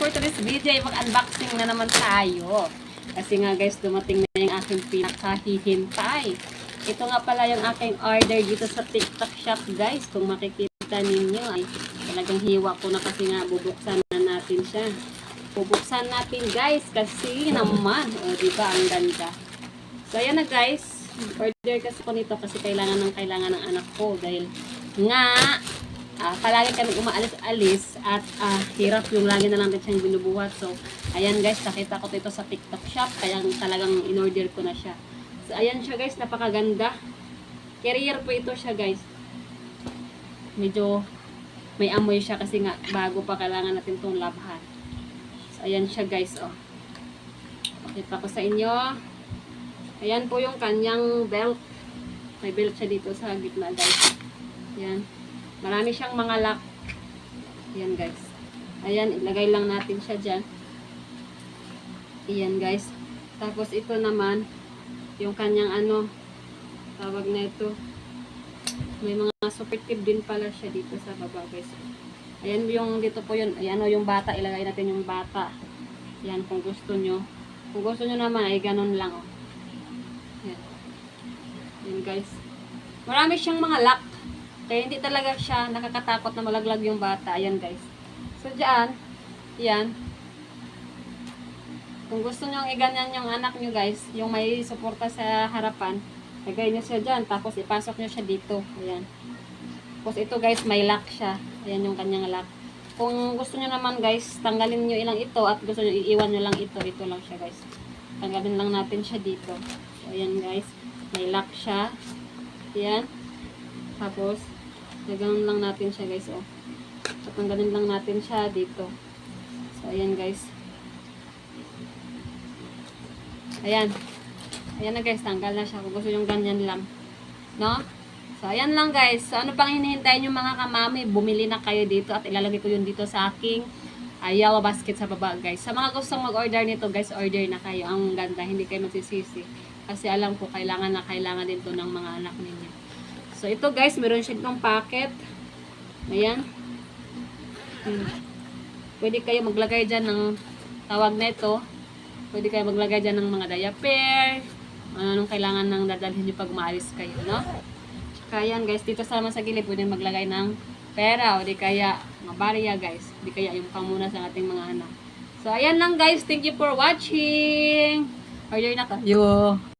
for today's video, ay mag-unboxing na naman tayo. Kasi nga guys, dumating na yung aking pinakahihintay. Ito nga pala yung aking order dito sa TikTok shop guys. Kung makikita ninyo ay talagang hiwa ko na kasi nga bubuksan na natin siya. Bubuksan natin guys kasi naman. O diba ang ganda. So ayan na guys. Order kasi ko nito kasi kailangan ng kailangan ng anak ko dahil nga ah palagi kami umaalis-alis at ah, hirap yung lagi na lang din siyang binubuhat. So, ayan guys, nakita ko dito sa TikTok shop, kaya talagang in-order ko na siya. So, ayan siya guys, napakaganda. Carrier po ito siya guys. Medyo may amoy siya kasi nga bago pa kailangan natin itong labhan. So, ayan siya guys, oh. Pakita ko sa inyo. Ayan po yung kanyang belt. May belt siya dito sa gitna guys. Ayan. Marami siyang mga lock. Ayan guys. Ayan, ilagay lang natin siya dyan. Ayan guys. Tapos ito naman, yung kanyang ano, tawag na ito. May mga supportive din pala siya dito sa baba guys. Ayan yung dito po yun. Ayan o yung bata. Ilagay natin yung bata. Ayan kung gusto nyo. Kung gusto nyo naman ay ganun lang o. Ayan. Ayan guys. Marami siyang mga lock. Kaya hindi talaga siya nakakatakot na malaglag yung bata. Ayan guys. So dyan, yan. Kung gusto nyo iganyan yung anak nyo guys, yung may suporta sa harapan, lagay nyo siya dyan. Tapos ipasok nyo siya dito. Ayan. Tapos ito guys, may lock siya. Ayan yung kanyang lock. Kung gusto nyo naman guys, tanggalin nyo ilang ito at gusto nyo iiwan nyo lang ito. Ito lang siya guys. Tanggalin lang natin siya dito. So ayan guys, may lock siya. Ayan. Tapos, Gagawin lang natin siya guys, oh. Tatanggalin lang natin siya dito. So, ayan guys. Ayan. Ayan na guys, tanggal na siya. Kung gusto yung ganyan lang. No? So, ayan lang guys. So, ano pang hinihintay nyo mga kamami? Bumili na kayo dito at ilalagay ko yun dito sa aking yellow basket sa baba guys. Sa mga gustong mag-order nito guys, order na kayo. Ang ganda, hindi kayo magsisisi. Kasi alam ko, kailangan na kailangan din to ng mga anak ninyo. So, ito guys, meron siya itong packet. Ayan. Hmm. Pwede kayo maglagay dyan ng tawag na. Pwede kayo maglagay dyan ng mga diaper. Ano nung kailangan nang dadalhin nyo pag maalis kayo, no? Tsaka yan guys, dito sa naman sa gilid, pwede maglagay ng pera o di kaya mga barya guys. Di kaya yung pamuna sa ating mga anak. So, ayan lang guys. Thank you for watching. Order na kayo.